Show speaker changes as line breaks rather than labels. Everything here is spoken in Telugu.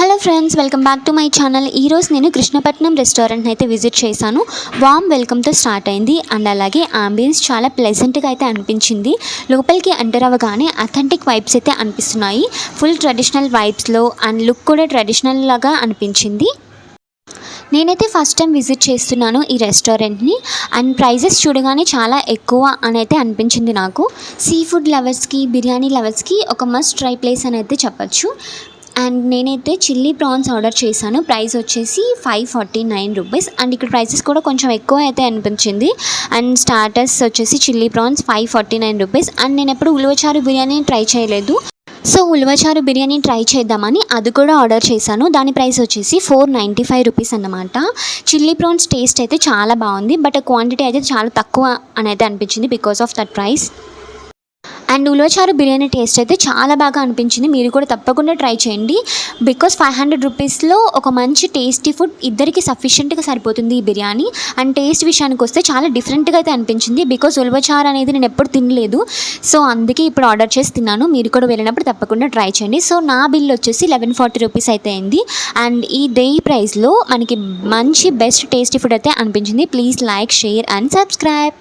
Hello friends welcome back to my channel ఈరోజు నేను కృష్ణపట్నం రెస్టారెంట్ని అయితే విజిట్ చేశాను. వామ్ వెల్కమ్తో స్టార్ట్ అయింది. అండ్ అలాగే ఆంబియన్స్ చాలా ప్లెజెంట్గా అయితే అనిపించింది. లోపలికి ఎంటర్ అవ్వగానే అథెంటిక్ వైబ్స్ అయితే అనిపిస్తున్నాయి. ఫుల్ ట్రెడిషనల్ వైబ్స్లో అండ్ లుక్ కూడా ట్రెడిషనల్ లాగా అనిపించింది. నేనైతే ఫస్ట్ టైం విజిట్ చేస్తున్నాను ఈ రెస్టారెంట్ని అండ్ ప్రైజెస్ చూడగానే చాలా ఎక్కువ అని అయితే అనిపించింది నాకు. సీ ఫుడ్ లవర్స్కి బిర్యానీ లవర్స్కి ఒక మస్ట్ ట్రై ప్లేస్ అని అయితే చెప్పచ్చు. అండ్ నేనైతే చిల్లీ ప్రాన్స్ ఆర్డర్ చేశాను. ప్రైస్ వచ్చేసి five forty nine rupees. And ఇక్కడ ప్రైసెస్ కూడా కొంచెం ఎక్కువ అయితే అనిపించింది. అండ్ స్టార్టర్స్ వచ్చేసి chilli prawns five forty nine rupees. And నేను ఎప్పుడు ఉలవచారు బిర్యానీ ట్రై చేయలేదు. సో ఉలవచారు బిర్యానీ ట్రై చేద్దామని అది కూడా ఆర్డర్ చేశాను. దాని ప్రైస్ వచ్చేసి ఫోర్ నైంటీ ఫైవ్ రూపీస్ అన్నమాట. చిల్లీ ప్రాన్స్ టేస్ట్ అయితే చాలా బాగుంది. బట్ క్వాంటిటీ అయితే చాలా తక్కువ అని అయితే అనిపించింది because of that price. And ulavacharu biryani taste అయితే చాలా బాగా అనిపించింది. మీరు కూడా తప్పకుండా ట్రై చేయండి. బికాస్ ఫైవ్ హండ్రెడ్ రూపీస్లో ఒక మంచి టేస్టీ ఫుడ్ ఇద్దరికి సఫిషియెంట్గా సరిపోతుంది ఈ బిర్యానీ. అండ్ టేస్ట్ విషయానికి వస్తే చాలా డిఫరెంట్గా అయితే అనిపించింది. బికాస్ ఉలవచారు అనేది నేను ఎప్పుడు తినలేదు. సో అందుకే ఇప్పుడు ఆర్డర్ చేసి తిన్నాను. మీరు కూడా వెళ్ళినప్పుడు తప్పకుండా ట్రై చేయండి. సో నా బిల్ వచ్చేసి లెవెన్ ఫార్టీ రూపీస్ అయితే అయింది. అండ్ ఈ డే ప్రైస్లో మనకి మంచి బెస్ట్ టేస్టీ ఫుడ్ అయితే అనిపించింది. Please like share and subscribe